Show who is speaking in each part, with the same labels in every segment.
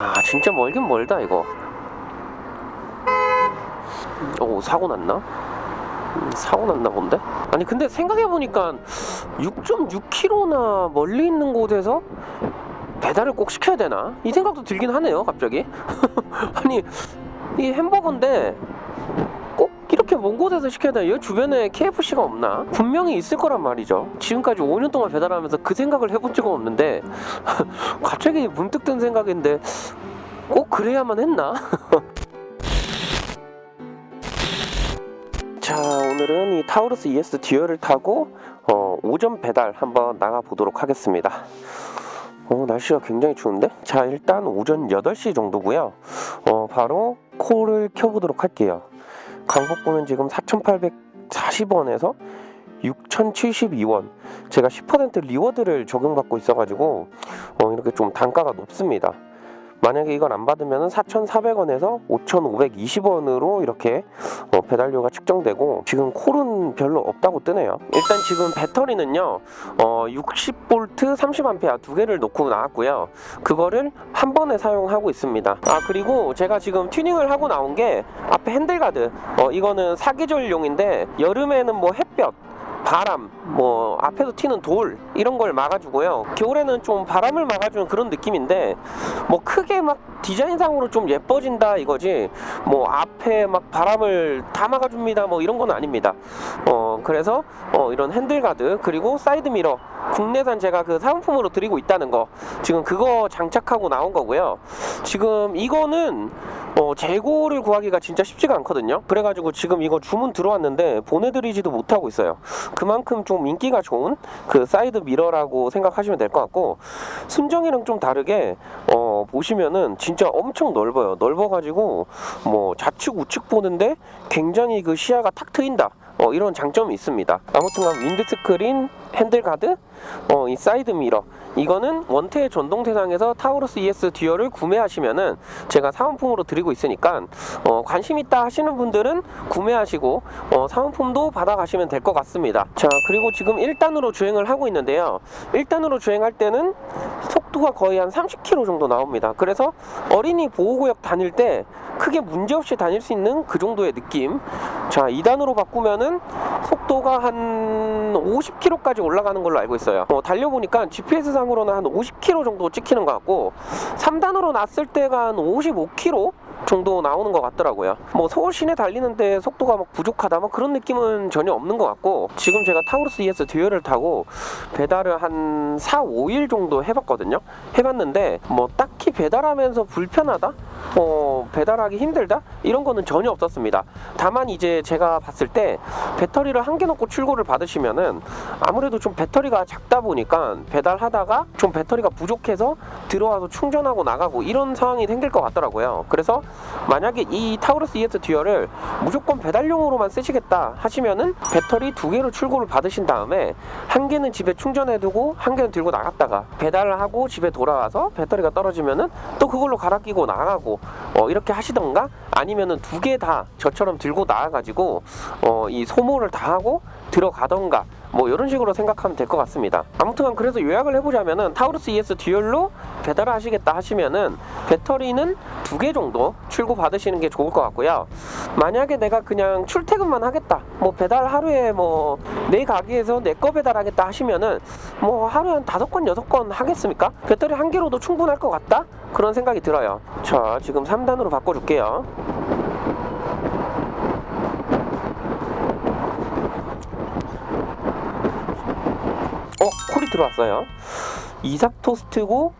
Speaker 1: 아 진짜 멀긴 멀다 이거 오 사고 났나? 음, 사고 났나 본데? 아니 근데 생각해보니까 6.6km나 멀리 있는 곳에서 배달을 꼭 시켜야 되나? 이 생각도 들긴 하네요 갑자기 아니 이 햄버거인데 꼭 이렇게 먼 곳에서 시켜야 되나? 여기 주변에 KFC가 없나? 분명히 있을 거란 말이죠 지금까지 5년 동안 배달하면서 그 생각을 해본 적은 없는데 갑자기 문득 든 생각인데 꼭 그래야만 했나? 자 오늘은 이 타우루스 ES 듀얼을 타고 어, 오전 배달 한번 나가 보도록 하겠습니다. 어, 날씨가 굉장히 추운데? 자 일단 오전 8시 정도고요. 어, 바로 콜을 켜보도록 할게요. 강북구는 지금 4,840원에서 6,072원. 제가 10% 리워드를 적용받고 있어가지고 어, 이렇게 좀 단가가 높습니다. 만약에 이걸 안 받으면 4,400원에서 5,520원으로 이렇게 어, 배달료가 측정되고 지금 콜은 별로 없다고 뜨네요. 일단 지금 배터리는요, 어, 60V 30A 두 개를 놓고 나왔고요. 그거를 한 번에 사용하고 있습니다. 아 그리고 제가 지금 튜닝을 하고 나온 게 앞에 핸들가드, 어, 이거는 사계절용인데 여름에는 뭐 햇볕 바람, 뭐 앞에서 튀는 돌 이런 걸 막아주고요. 겨울에는 좀 바람을 막아주는 그런 느낌인데 뭐 크게 막 디자인상으로 좀 예뻐진다 이거지 뭐 앞에 막 바람을 다 막아줍니다 뭐 이런 건 아닙니다. 어 그래서 어 이런 핸들가드 그리고 사이드 미러 국내산 제가 그 사은품으로 드리고 있다는 거 지금 그거 장착하고 나온 거고요. 지금 이거는 어, 재고를 구하기가 진짜 쉽지가 않거든요. 그래가지고 지금 이거 주문 들어왔는데 보내드리지도 못하고 있어요. 그만큼 좀 인기가 좋은 그 사이드 미러라고 생각하시면 될 것 같고 순정이랑 좀 다르게 어, 보시면은 진짜 엄청 넓어요. 넓어가지고 뭐 좌측 우측 보는데 굉장히 그 시야가 탁 트인다. 어, 이런 장점이 있습니다. 아무튼간 윈드 스크린, 핸들 가드, 어, 이 사이드 미러 이거는 원태의 전동 대상에서 타우루스 ES 듀얼을 구매하시면은 제가 사은품으로 드리고 있으니까 어, 관심 있다 하시는 분들은 구매하시고 어, 사은품도 받아가시면 될 것 같습니다. 자 그리고 지금 1단으로 주행을 하고 있는데요. 1단으로 주행할 때는 속도가 거의 한 30km 정도 나옵니다. 그래서 어린이 보호구역 다닐 때 크게 문제없이 다닐 수 있는 그 정도의 느낌. 자 2단으로 바꾸면은 속도가 한 50km까지 올라가는 걸로 알고 있어요. 어, 달려보니까 GPS 상으로는 한 50km 정도 찍히는 것 같고 3단으로 놨을 때가 한 55km 정도 나오는 것 같더라고요. 뭐 서울 시내 달리는데 속도가 막 부족하다 뭐 그런 느낌은 전혀 없는 것 같고 지금 제가 타우루스 ES 듀얼을 타고 배달을 한 4, 5일 정도 해봤거든요. 해봤는데 뭐 딱히 배달하면서 불편하다? 어, 배달하기 힘들다? 이런 거는 전혀 없었습니다. 다만 이제 제가 봤을 때 배터리를 한 개 넣고 출고를 받으시면은 아무래도 좀 배터리가 작다 보니까 배달하다가 좀 배터리가 부족해서 들어와서 충전하고 나가고 이런 상황이 생길 것 같더라고요. 그래서 만약에 이 타우루스 ES 듀얼을 무조건 배달용으로만 쓰시겠다 하시면은 배터리 두 개로 출고를 받으신 다음에 한 개는 집에 충전해두고 한 개는 들고 나갔다가 배달을 하고 집에 돌아와서 배터리가 떨어지면은 또 그걸로 갈아 끼고 나가고 어, 이렇게 하시던가? 아니면은 두 개 다 저처럼 들고 나와가지고 어, 이 소모를 다 하고 들어가던가 뭐 이런 식으로 생각하면 될 것 같습니다. 아무튼 그래서 요약을 해보자면은 타우루스 ES 듀얼로 배달을 하시겠다 하시면은 배터리는 두 개 정도 출고 받으시는 게 좋을 것 같고요. 만약에 내가 그냥 출퇴근만 하겠다, 뭐 배달 하루에 뭐 내 가게에서 내 거 배달하겠다 하시면은 뭐 하루에 한 다섯 건 여섯 건 하겠습니까? 배터리 한 개로도 충분할 것 같다? 그런 생각이 들어요. 자, 지금 3단으로 바꿔줄게요. 어, 콜이 들어왔어요. 이삭 토스트고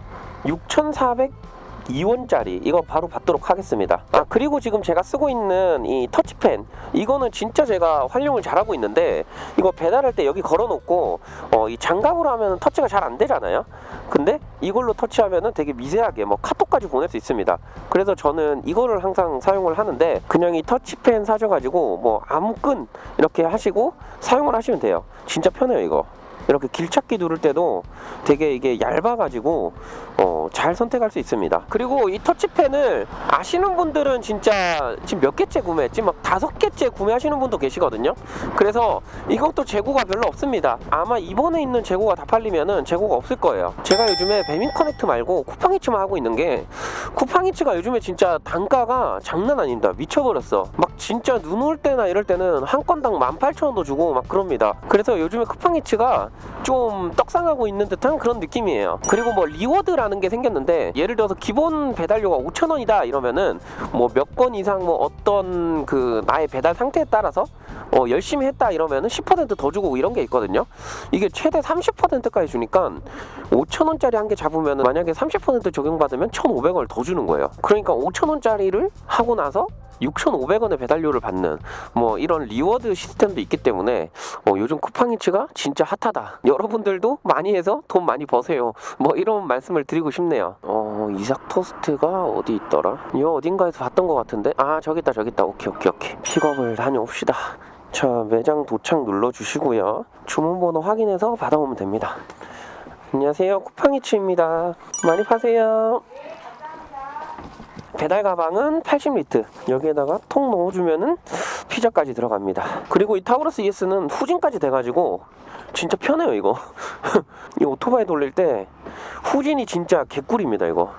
Speaker 1: 6,402원짜리 이거 바로 받도록 하겠습니다. 아 그리고 지금 제가 쓰고 있는 이 터치펜 이거는 진짜 제가 활용을 잘하고 있는데 이거 배달할 때 여기 걸어놓고 어, 이 장갑으로 하면 터치가 잘 안 되잖아요. 근데 이걸로 터치하면은 되게 미세하게 뭐 카톡까지 보낼 수 있습니다. 그래서 저는 이거를 항상 사용을 하는데 그냥 이 터치펜 사셔가지고 뭐 아무 끈 이렇게 하시고 사용을 하시면 돼요. 진짜 편해요 이거. 이렇게 길찾기 누를 때도 되게 이게 얇아가지고 어, 잘 선택할 수 있습니다. 그리고 이 터치펜을 아시는 분들은 진짜 지금 몇 개째 구매했지? 막 다섯 개째 구매하시는 분도 계시거든요. 그래서 이것도 재고가 별로 없습니다. 아마 이번에 있는 재고가 다 팔리면은 재고가 없을 거예요. 제가 요즘에 배민 커넥트 말고 쿠팡이츠만 하고 있는 게 쿠팡이츠가 요즘에 진짜 단가가 장난 아닙니다. 미쳐버렸어. 막 진짜 눈 올 때나 이럴 때는 한 건당 18,000원도 주고 막 그럽니다. 그래서 요즘에 쿠팡이츠가 좀 떡상하고 있는 듯한 그런 느낌이에요. 그리고 뭐 리워드라는 게 생겼는데 예를 들어서 기본 배달료가 5,000원이다 이러면은 뭐 몇 건 이상 뭐 어떤 그 나의 배달 상태에 따라서 어, 열심히 했다 이러면은 10%더 주고 이런 게 있거든요. 이게 최대 30%까지 주니까 5,000원짜리 한 개 잡으면 만약에 30% 적용받으면 1,500원을 더 주는 거예요. 그러니까 5,000원짜리를 하고 나서 6,500원의 배달료를 받는 뭐 이런 리워드 시스템도 있기 때문에 어, 요즘 쿠팡이츠가 진짜 핫하다. 여러분들도 많이 해서 돈 많이 버세요. 뭐 이런 말씀을 드리고 싶네요. 어, 이삭 토스트가 어디 있더라? 이거 어딘가에서 봤던 것 같은데? 아 저기 있다 저기 있다. 오케이 오케이 오케이. 픽업을 다녀옵시다. 자 매장 도착 눌러주시고요. 주문번호 확인해서 받아오면 됩니다. 안녕하세요 쿠팡이츠입니다. 많이 파세요. 배달 가방은 80리트. 여기에다가 통 넣어주면은 피자까지 들어갑니다. 그리고 이 타우러스 ES는 후진까지 돼가지고 진짜 편해요 이거. 이 오토바이 돌릴 때 후진이 진짜 개꿀입니다 이거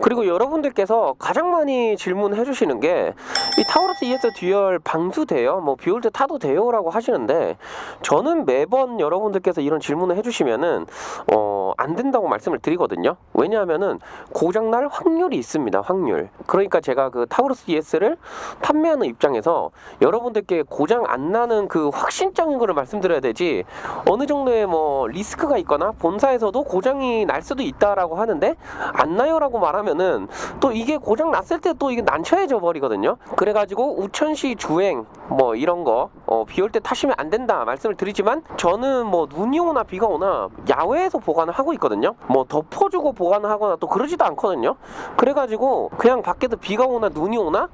Speaker 1: 그리고 여러분들께서 가장 많이 질문해 주시는 게 이 타우러스 ES 듀얼 방수 돼요? 뭐 비올때 타도 돼요? 라고 하시는데 저는 매번 여러분들께서 이런 질문을 해 주시면은 어, 안 된다고 말씀을 드리거든요. 왜냐하면은 고장 날 확률이 있습니다. 확률. 그러니까 제가 그 타우러스 ES를 판매하는 입장에서 여러분들께 고장 안 나는 그 확신적인 거를 말씀드려야 되지 어느 정도의 뭐 리스크가 있거나 본사에서도 고장이 날 수도 있다라고 하는데 안 나요라고 말하면 은 또 이게 고장 났을 때 또 이게 난처해져 버리거든요. 그래가지고 우천시 주행 뭐 이런 거 어, 비올 때 타시면 안 된다 말씀을 드리지만 저는 뭐 눈이 오나 비가 오나 야외에서 보관을 하고 있거든요. 뭐 덮어주고 보관을 하거나 또 그러지도 않거든요. 그래가지고 그냥 밖에도 비가 오나 눈이 오나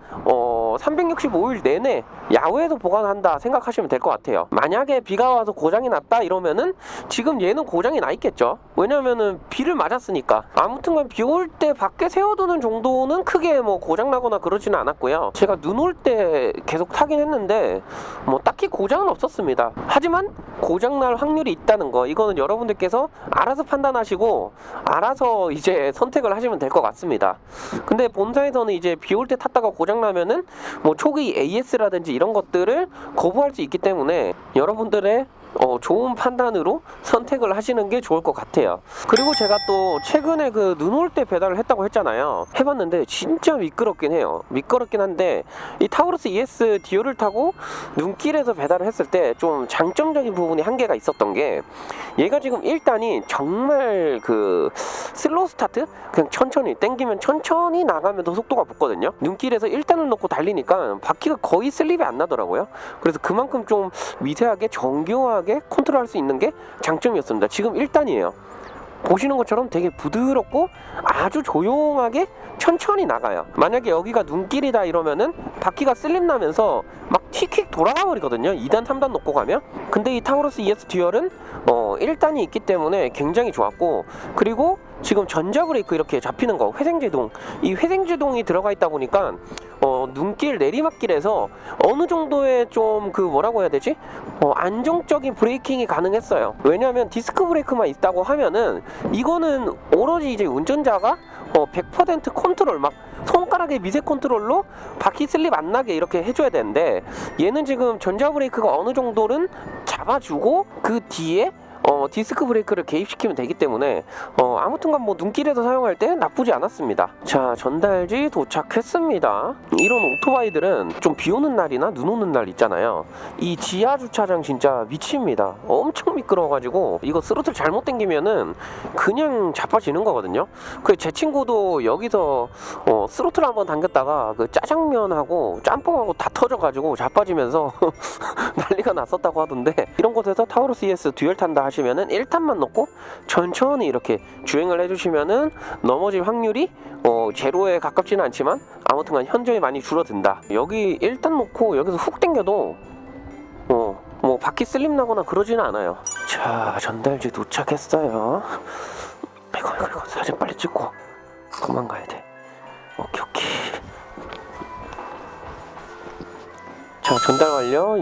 Speaker 1: 어 365일 내내 야외에서 보관한다 생각하시면 될 것 같아요. 만약에 비가 와서 고장이 났다 이러면은 지금 얘는 고장이 나 있겠죠. 왜냐면은 비를 맞았으니까. 아무튼간 비 올 때 밖에 세워두는 정도는 크게 뭐 고장 나거나 그러지는 않았고요. 제가 눈 올 때 계속 타긴 했는데 뭐 딱히 고장은 없었습니다. 하지만 고장 날 확률이 있다는 거 이거는 여러분들께서 알아서 판단하시고 알아서 이제 선택을 하시면 될 것 같습니다. 근데 본사에서는 이제 비 올 때 탔다가 고장 나면은 뭐 초기 AS라든지 이런 것들을 거부할 수 있기 때문에 여러분들의 어, 좋은 판단으로 선택을 하시는 게 좋을 것 같아요. 그리고 제가 또 최근에 그 눈 올 때 배달을 했다고 했잖아요. 해봤는데 진짜 미끄럽긴 해요. 미끄럽긴 한데 이 타우루스 ES 디오를 타고 눈길에서 배달을 했을 때 좀 장점적인 부분이 한 개가 있었던 게 얘가 지금 1단이 정말 그 슬로우 스타트 그냥 천천히 땡기면 천천히 나가면 더 속도가 붙거든요. 눈길에서 1단을 놓고 달리니까 바퀴가 거의 슬립이 안 나더라고요. 그래서 그만큼 좀 미세하게 정교 하게 컨트롤할 수 있는 게 장점이었습니다. 지금 1단이에요. 보시는 것처럼 되게 부드럽고 아주 조용하게 천천히 나가요. 만약에 여기가 눈길이다 이러면은 바퀴가 슬립 나면서 막 틱틱 돌아가 버리거든요. 2단, 3단 놓고 가면. 근데 이 타우러스 ES 듀얼은 어 1단이 있기 때문에 굉장히 좋았고 그리고 지금 전자 브레이크 이렇게 잡히는 거 회생제동. 이 회생제동이 들어가 있다 보니까 어 눈길 내리막길에서 어느 정도의 좀 그 뭐라고 해야 되지? 어 안정적인 브레이킹이 가능했어요. 왜냐하면 디스크 브레이크만 있다고 하면은 이거는 오로지 이제 운전자가 어 100% 컨트롤 막 손가락의 미세 컨트롤로 바퀴 슬립 안 나게 이렇게 해줘야 되는데 얘는 지금 전자 브레이크가 어느 정도는 잡아주고 그 뒤에 어, 디스크 브레이크를 개입시키면 되기 때문에 어, 아무튼간 뭐 눈길에서 사용할 때 나쁘지 않았습니다. 자 전달지 도착했습니다. 이런 오토바이들은 좀 비 오는 날이나 눈 오는 날 있잖아요. 이 지하 주차장 진짜 미칩니다. 엄청 미끄러워가지고 이거 스로틀 잘못 당기면은 그냥 자빠지는 거거든요. 그 제 친구도 여기서 어, 스로틀 한번 당겼다가 그 짜장면하고 짬뽕하고 다 터져가지고 자빠지면서 난리가 났었다고 하던데 이런 곳에서 타우루스 ES 듀얼 탄다 하시면은 1탄만 넣고 천천히 이렇게 주행을 해주시면은 넘어질 확률이 어, 제로에 가깝지는 않지만 아무튼간 현저히 많이 줄어든다. 여기 1탄 놓고 여기서 훅 당겨도 어, 뭐 바퀴 슬림 나거나 그러지는 않아요. 자, 전달지 도착했어요. 이거 이거 이거 사진 빨리 찍고 그만 가야 돼. 오케이 오케이. 자, 전달 완료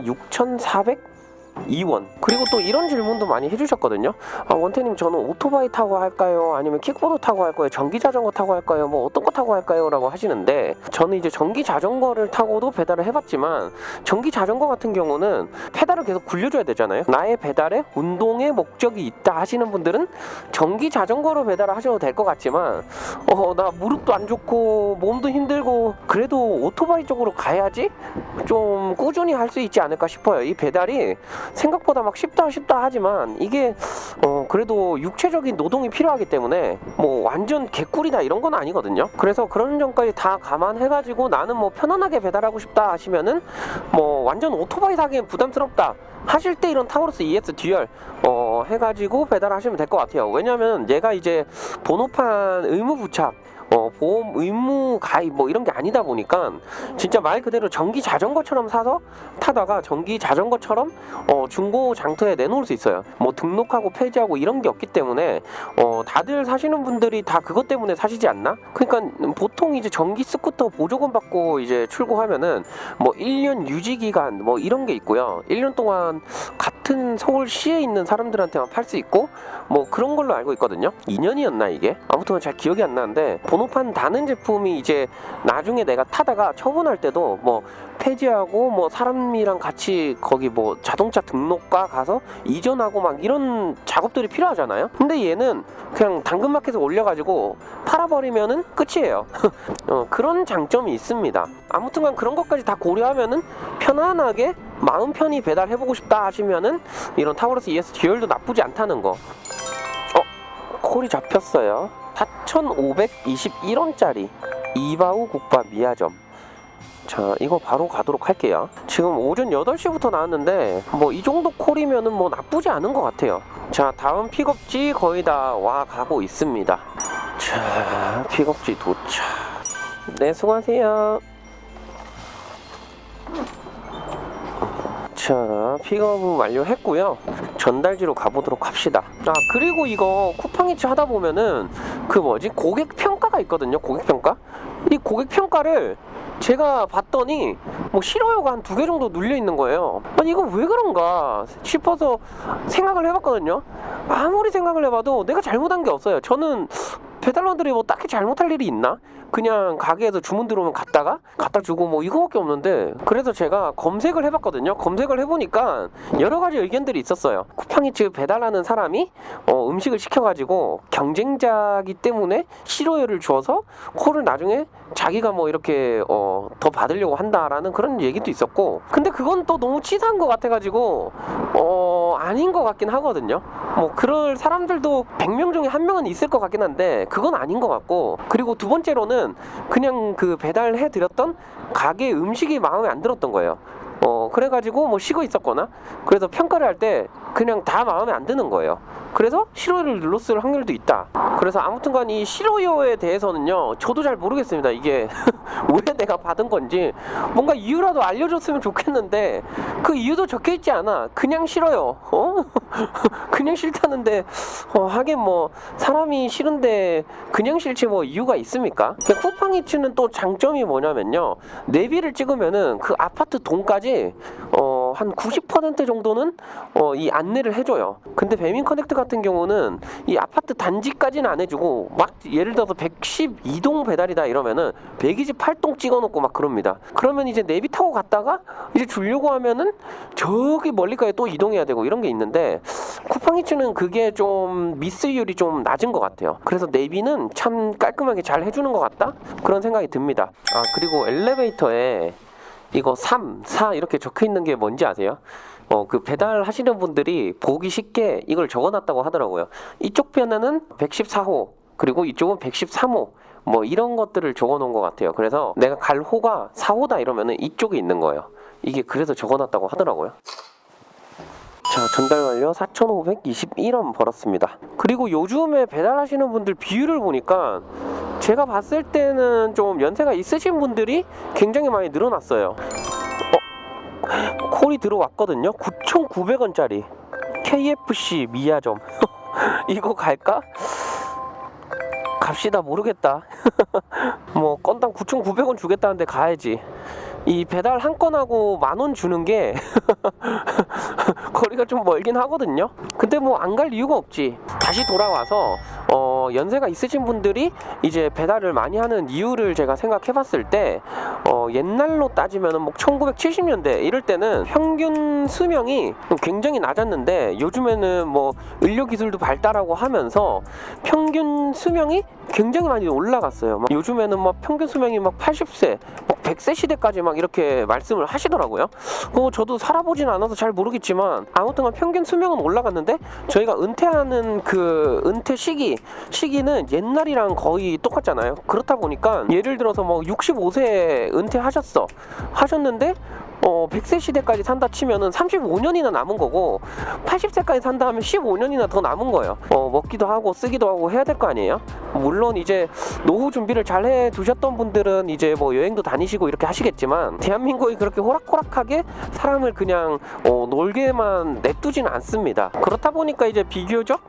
Speaker 1: 6,402원. 그리고 또 이런 질문도 많이 해주셨거든요. 아, 원태님, 저는 오토바이 타고 할까요? 아니면 킥보드 타고 할까요? 전기 자전거 타고 할까요? 뭐 어떤 거 타고 할까요? 라고 하시는데, 저는 이제 전기 자전거를 타고도 배달을 해봤지만, 전기 자전거 같은 경우는 페달을 계속 굴려줘야 되잖아요. 나의 배달에 운동의 목적이 있다 하시는 분들은 전기 자전거로 배달을 하셔도 될 것 같지만, 어, 나 무릎도 안 좋고, 몸도 힘들고, 그래도 오토바이 쪽으로 가야지 좀 꾸준히 할 수 있지 않을까 싶어요. 이 배달이 생각보다 막 쉽다 쉽다 하지만 이게 어 그래도 육체적인 노동이 필요하기 때문에 뭐 완전 개꿀이다 이런 건 아니거든요. 그래서 그런 점까지 다 감안해가지고 나는 뭐 편안하게 배달하고 싶다 하시면은 뭐 완전 오토바이 사기엔 부담스럽다. 하실 때 이런 타우루스 ES 듀얼 어 해가지고 배달하시면 될 것 같아요. 왜냐면 얘가 이제 번호판 의무 부착 어, 보험 의무 가입 뭐 이런 게 아니다 보니까 진짜 말 그대로 전기 자전거처럼 사서 타다가 전기 자전거처럼 어, 중고 장터에 내놓을 수 있어요. 뭐 등록하고 폐지하고 이런 게 없기 때문에 어, 다들 사시는 분들이 다 그것 때문에 사시지 않나? 그러니까 보통 이제 전기 스쿠터 보조금 받고 이제 출고하면은 뭐 1년 유지 기간 뭐 이런 게 있고요. 1년 동안 같은 서울시에 있는 사람들한테만 팔 수 있고 뭐 그런 걸로 알고 있거든요. 2년이었나 이게? 아무튼 잘 기억이 안 나는데 번호판 다는 제품이 이제 나중에 내가 타다가 처분할 때도 뭐 폐지하고 뭐 사람이랑 같이 거기 뭐 자동차 등록과 가서 이전하고 막 이런 작업들이 필요하잖아요. 근데 얘는 그냥 당근마켓에 올려가지고 팔아버리면은 끝이에요. 어, 그런 장점이 있습니다. 아무튼간 그런 것까지 다 고려하면은 편안하게 마음 편히 배달해보고 싶다 하시면은 이런 타우러스 ES 듀얼도 나쁘지 않다는 거. 어, 콜이 잡혔어요. 4,521원짜리 이바우 국밥 미아점. 자, 이거 바로 가도록 할게요. 지금 오전 8시부터 나왔는데, 뭐, 이 정도 콜이면은 뭐 나쁘지 않은 것 같아요. 자, 다음 픽업지 거의 다 와 가고 있습니다. 자, 픽업지 도착. 네, 수고하세요. 자, 픽업은 완료했고요. 전달지로 가보도록 합시다. 아, 그리고 이거 쿠팡이츠 하다 보면은 그 뭐지? 고객 평가가 있거든요. 고객 평가. 이 고객 평가를 제가 봤더니 뭐 싫어요가 한 두 개 정도 눌려 있는 거예요. 아니 이거 왜 그런가 싶어서 생각을 해봤거든요. 아무리 생각을 해봐도 내가 잘못한 게 없어요. 저는 배달원들이 뭐 딱히 잘못할 일이 있나? 그냥 가게에서 주문 들어오면 갔다가 갖다 주고 뭐 이거밖에 없는데 그래서 제가 검색을 해봤거든요. 검색을 해보니까 여러 가지 의견들이 있었어요. 쿠팡이츠 배달하는 사람이 어, 음식을 시켜가지고 경쟁자기 때문에 실효율을 주어서 콜을 나중에 자기가 뭐 이렇게 어, 더 받으려고 한다라는 그런 얘기도 있었고 근데 그건 또 너무 치사한 것 같아가지고 어, 아닌 것 같긴 하거든요. 뭐 그럴 사람들도 100명 중에 한 명은 있을 것 같긴 한데 그건 아닌 것 같고 그리고 두 번째로는 그냥 그 배달해 드렸던 가게 음식이 마음에 안 들었던 거예요. 어 그래가지고 뭐 쉬고 있었거나 그래서 평가를 할 때 그냥 다 마음에 안 드는 거예요. 그래서 실효를 눌렀을 확률도 있다. 그래서 아무튼간 이 실효에 대해서는요, 저도 잘 모르겠습니다. 이게 왜 내가 받은 건지 뭔가 이유라도 알려줬으면 좋겠는데 그 이유도 적혀 있지 않아. 그냥 싫어요. 어? 그냥 싫다는데 어, 하긴 뭐 사람이 싫은데 그냥 싫지 뭐 이유가 있습니까? 근데 쿠팡이츠는 또 장점이 뭐냐면요, 내비를 찍으면은 그 아파트 동까지 어 한 90% 정도는 어, 이 안내를 해줘요. 근데 배민 커넥트 같은 경우는 이 아파트 단지까지는 안 해주고 막 예를 들어서 112동 배달이다 이러면은 128동 찍어놓고 막 그럽니다. 그러면 이제 내비 타고 갔다가 이제 주려고 하면은 저기 멀리까지 또 이동해야 되고 이런 게 있는데 쿠팡이츠는 그게 좀 미스율이 좀 낮은 것 같아요. 그래서 내비는 참 깔끔하게 잘 해주는 것 같다 그런 생각이 듭니다. 아 그리고 엘리베이터에 이거 3, 4 이렇게 적혀 있는 게 뭔지 아세요? 어, 그 배달 하시는 분들이 보기 쉽게 이걸 적어 놨다고 하더라고요. 이쪽 편에는 114호, 그리고 이쪽은 113호. 뭐 이런 것들을 적어 놓은 것 같아요. 그래서 내가 갈 호가 4호다 이러면은 이쪽에 있는 거예요. 이게 그래서 적어 놨다고 하더라고요. 자, 전달 완료 4,521원 벌었습니다. 그리고 요즘에 배달하시는 분들 비율을 보니까 제가 봤을 때는 좀 연세가 있으신 분들이 굉장히 많이 늘어났어요. 어? 콜이 들어왔거든요. 9,900원짜리 KFC 미야점 이거 갈까? 갑시다 모르겠다. 뭐 건당 9,900원 주겠다는데 가야지. 이 배달 한 건하고 만 원 주는 게 거리가 좀 멀긴 하거든요. 근데 뭐 안 갈 이유가 없지. 다시 돌아와서 어, 연세가 있으신 분들이 이제 배달을 많이 하는 이유를 제가 생각해 봤을 때 어, 옛날로 따지면은 뭐 1970년대 이럴 때는 평균 수명이 굉장히 낮았는데 요즘에는 뭐 의료 기술도 발달하고 하면서 평균 수명이 굉장히 많이 올라갔어요. 막 요즘에는 막 평균 수명이 막 80세, 막 100세 시대까지 막 이렇게 말씀을 하시더라고요. 어, 저도 살아보진 않아서 잘 모르겠지만 아무튼간 평균 수명은 올라갔는데 저희가 은퇴하는 그 은퇴 시기 시기는 옛날이랑 거의 똑같잖아요. 그렇다 보니까 예를 들어서 뭐 65세 은퇴하셨어 하셨는데 어 100세 시대까지 산다 치면은 35년이나 남은 거고 80세까지 산다 하면 15년이나 더 남은 거예요. 어 먹기도 하고 쓰기도 하고 해야 될 거 아니에요. 물론 이제 노후 준비를 잘 해 두셨던 분들은 이제 뭐 여행도 다니시고 이렇게 하시겠지만 대한민국이 그렇게 호락호락하게 사람을 그냥 어 놀게만 냅두지는 않습니다. 그렇다 보니까 이제 비교적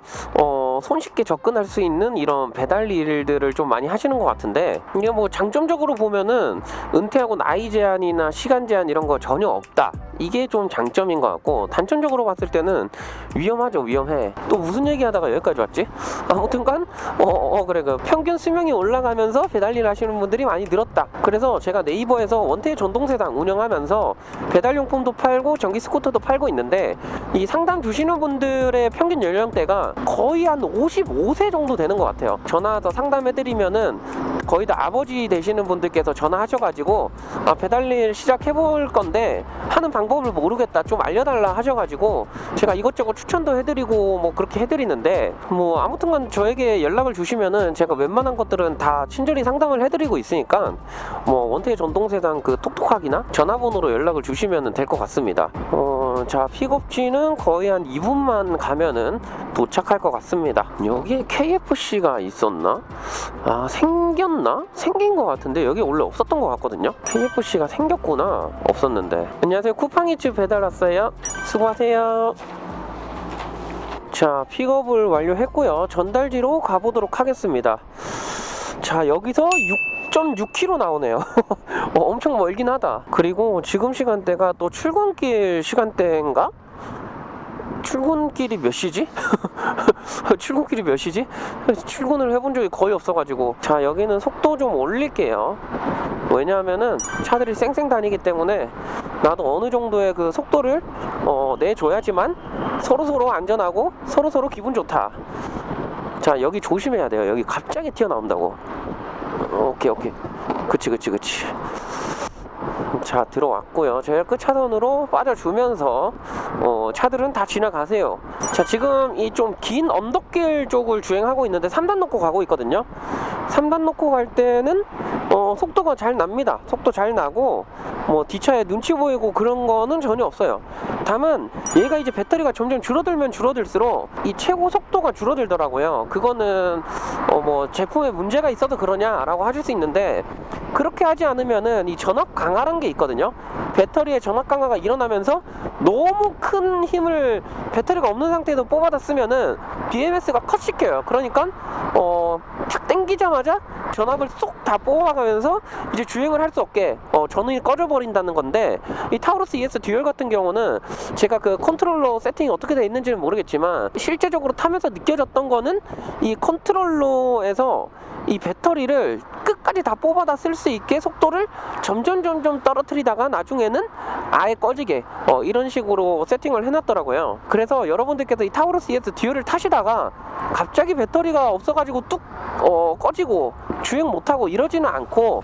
Speaker 1: 어 손쉽게 접근할 수 있는 이런 배달 일들을 좀 많이 하시는 것 같은데 이게 뭐 장점적으로 보면은 은퇴하고 나이 제한이나 시간 제한 이런 거 전혀 없다. 이게 좀 장점인 것 같고 단점적으로 봤을 때는 위험하죠 위험해. 또 무슨 얘기하다가 여기까지 왔지? 아무튼간 어, 어 그래 그 평균 수명이 올라가면서 배달 일 하시는 분들이 많이 늘었다. 그래서 제가 네이버에서 원태 전동세상 운영하면서 배달용품도 팔고 전기 스쿠터도 팔고 있는데 이 상담 주시는 분들의 평균 연령대가 거의 한 55세 정도 되는 것 같아요 전화해서 상담해드리면은 거의 다 아버지 되시는 분들께서 전화하셔가지고 아, 배달 일 시작해볼 건데 하는 방법을 모르겠다 좀 알려달라 하셔가지고 제가 이것저것 추천도 해드리고 뭐 그렇게 해드리는데 뭐 아무튼간 저에게 연락을 주시면은 제가 웬만한 것들은 다 친절히 상담을 해드리고 있으니까 뭐 원태의 전동세상 그 톡톡하기나 전화번호로 연락을 주시면 될 것 같습니다. 어, 자 픽업지는 거의 한 2분만 가면은 도착할 것 같습니다. 여기에 KFC가 있었나? 아 생겼나? 생긴 것 같은데 여기 원래 없었던 것 같거든요. KFC가 생겼구나. 없었는데. 안녕하세요. 쿠팡이츠 배달 왔어요. 수고하세요. 자 픽업을 완료했고요. 전달지로 가보도록 하겠습니다. 자 여기서 6.6km 나오네요. 어, 엄청 멀긴 하다. 그리고 지금 시간대가 또 출근길 시간대인가? 출근길이 몇 시지? 출근길이 몇 시지? 출근을 해본 적이 거의 없어가지고 자 여기는 속도 좀 올릴게요 왜냐하면은 차들이 쌩쌩 다니기 때문에 나도 어느 정도의 그 속도를 어, 내줘야지만 서로서로 안전하고 서로서로 기분 좋다 자 여기 조심해야 돼요 여기 갑자기 튀어나온다고 어, 오케이 오케이. 그치 그치 그치. 자 들어왔고요. 제일 끝 차선으로 빠져주면서 어, 차들은 다 지나가세요. 자 지금 이 좀 긴 언덕길 쪽을 주행하고 있는데 3단 놓고 가고 있거든요 3단 놓고 갈 때는 어, 속도가 잘 납니다 속도 잘 나고 뭐 뒷차에 눈치 보이고 그런 거는 전혀 없어요 다만 얘가 이제 배터리가 점점 줄어들면 줄어들수록 이 최고 속도가 줄어들더라고요 그거는 어, 뭐 제품에 문제가 있어도 그러냐라고 하실 수 있는데 그렇게 하지 않으면은 이 전압 강화라는 게 있거든요. 배터리의 전압 강화가 일어나면서 너무 큰 힘을 배터리가 없는 상태에서 뽑아다 쓰면은 BMS가 컷 시켜요. 그러니까 어탁 땡기자마자 전압을 쏙 다 뽑아가면서 이제 주행을 할 수 없게 어, 전원이 꺼져 버린다는 건데 이 타우루스 ES 듀얼 같은 경우는 제가 그 컨트롤러 세팅이 어떻게 돼 있는지는 모르겠지만 실제적으로 타면서 느껴졌던 거는 이 컨트롤러에서 이 배터리를 끝까지 다 뽑아다 쓸 수 있게 속도를 점점 점점 떨어뜨리다가 나중에는 아예 꺼지게 어, 이런 식으로 세팅을 해놨더라고요. 그래서 여러분들께서 이 타우루스 ES 듀얼을 타시다가 갑자기 배터리가 없어가지고 뚝 어, 꺼지고 주행 못하고 이러지는 않고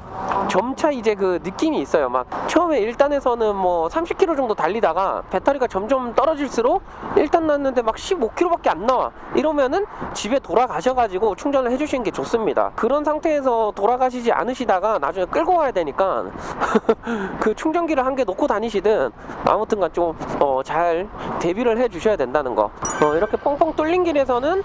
Speaker 1: 점차 이제 그 느낌이 있어요. 막 처음에 1단에서는 뭐 30km 정도 달리다가 배터리가 점점 떨어질수록 1단 났는데 막 15km밖에 안 나와. 이러면은 집에 돌아가셔가지고 충전을 해주시는 게 좋습니다. 그런 상태에서 돌아가시지 않으시다가 나중에 끌고 와야 되니까 그 충전기를 한 개 놓고 다니시든 아무튼간 좀 어, 잘 대비를 해 주셔야 된다는 거. 어, 이렇게 뻥뻥 뚫린 길에서는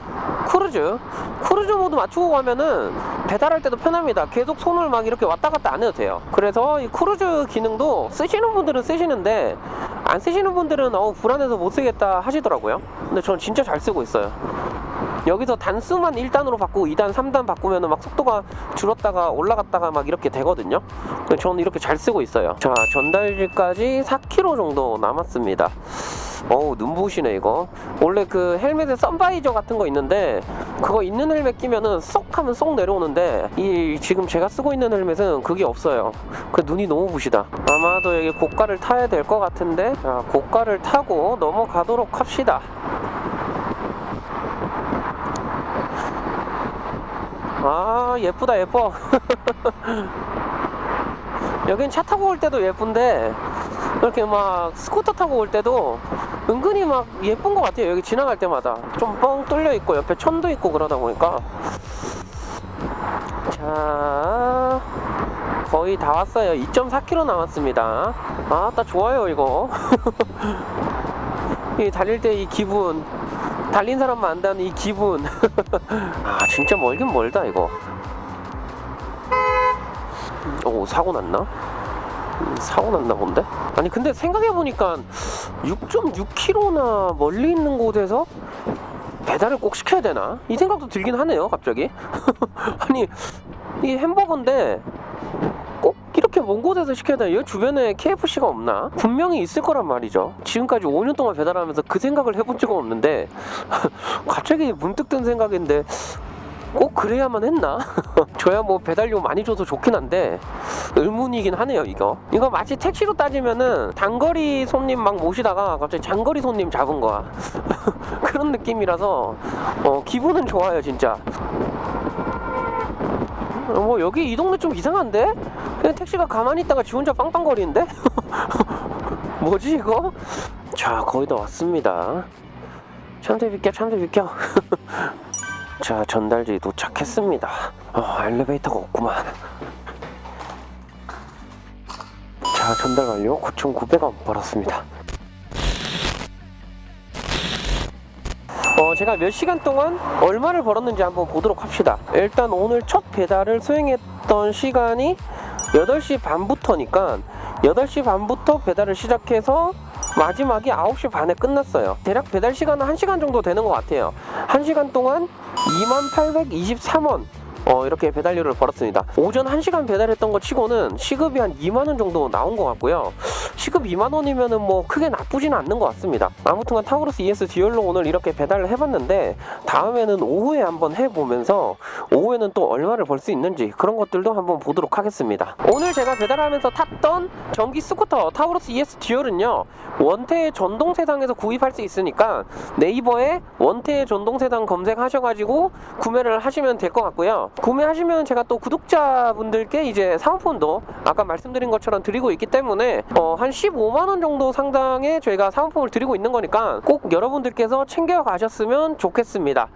Speaker 1: 크루즈, 크루즈 모드 맞추고 가면은 있으면은 배달할 때도 편합니다. 계속 손을 막 이렇게 왔다 갔다 안 해도 돼요. 그래서 이 크루즈 기능도 쓰시는 분들은 쓰시는데 안 쓰시는 분들은 어 불안해서 못 쓰겠다 하시더라고요. 근데 저는 진짜 잘 쓰고 있어요. 여기서 단수만 1단으로 바꾸고 2단, 3단 바꾸면 막 속도가 줄었다가 올라갔다가 막 이렇게 되거든요. 저는 이렇게 잘 쓰고 있어요. 자, 전달지까지 4km 정도 남았습니다. 어우, 눈부시네, 이거. 원래 그 헬멧에 선바이저 같은 거 있는데, 그거 있는 헬멧 끼면은 쏙 하면 쏙 내려오는데, 이 지금 제가 쓰고 있는 헬멧은 그게 없어요. 그 눈이 너무 부시다. 아마도 여기 고가를 타야 될 것 같은데, 자, 고가를 타고 넘어가도록 합시다. 아 예쁘다 예뻐. 여긴 차 타고 올 때도 예쁜데 이렇게 막 스쿠터 타고 올 때도 은근히 막 예쁜 것 같아요 여기 지나갈 때마다. 좀 뻥 뚫려 있고 옆에 천도 있고 그러다 보니까. 자 거의 다 왔어요. 2.4km 남았습니다. 아따 좋아요 이거. 이 달릴 때 이 기분 달린 사람만 안다는 이 기분 아 진짜 멀긴 멀다 이거 오 사고 났나? 음, 사고 났나 본데? 아니 근데 생각해보니까 6.6km나 멀리 있는 곳에서 배달을 꼭 시켜야 되나? 이 생각도 들긴 하네요 갑자기 아니 이 햄버거인데 꼭 이렇게 먼 곳에서 시켜야 되나? 여기 주변에 KFC가 없나? 분명히 있을 거란 말이죠 지금까지 5년 동안 배달하면서 그 생각을 해본 적은 없는데 갑자기 문득 든 생각인데 꼭 그래야만 했나? 저야 뭐 배달료 많이 줘서 좋긴 한데 의문이긴 하네요 이거 이거 마치 택시로 따지면은 단거리 손님 막 모시다가 갑자기 장거리 손님 잡은 거야 그런 느낌이라서 어, 기분은 좋아요 진짜 어, 뭐 여기 이 동네 좀 이상한데? 그냥 택시가 가만히 있다가 지 혼자 빵빵거리는데? 뭐지 이거? 자 거의 다 왔습니다 참대 비켜 참대 비켜 자 전달지 도착했습니다 어, 엘리베이터가 없구만 자 전달 완료 9,900원 벌었습니다 어, 제가 몇 시간 동안 얼마를 벌었는지 한번 보도록 합시다. 일단 오늘 첫 배달을 수행했던 시간이 8시 반부터니까 8시 반부터 배달을 시작해서 마지막이 9시 반에 끝났어요. 대략 배달 시간은 1시간 정도 되는 것 같아요. 1시간 동안 2823원 어, 이렇게 배달료를 벌었습니다. 오전 1시간 배달했던 거 치고는 시급이 한 2만원 정도 나온 것 같고요. 시급 2만원이면은 뭐 크게 나쁘지는 않는 것 같습니다. 아무튼간 타우루스 ES 듀얼로 오늘 이렇게 배달을 해봤는데 다음에는 오후에 한번 해보면서 오후에는 또 얼마를 벌 수 있는지 그런 것들도 한번 보도록 하겠습니다. 오늘 제가 배달하면서 탔던 전기 스쿠터 타우루스 ES 듀얼은요 원태 전동 세상에서 구입할 수 있으니까 네이버에 원태 전동 세상 검색하셔가지고 구매를 하시면 될 것 같고요. 구매하시면 제가 또 구독자분들께 이제 사은품도 아까 말씀드린 것처럼 드리고 있기 때문에 어, 한 15만 원 정도 상당의 저희가 사은품을 드리고 있는 거니까 꼭 여러분들께서 챙겨 가셨으면 좋겠습니다.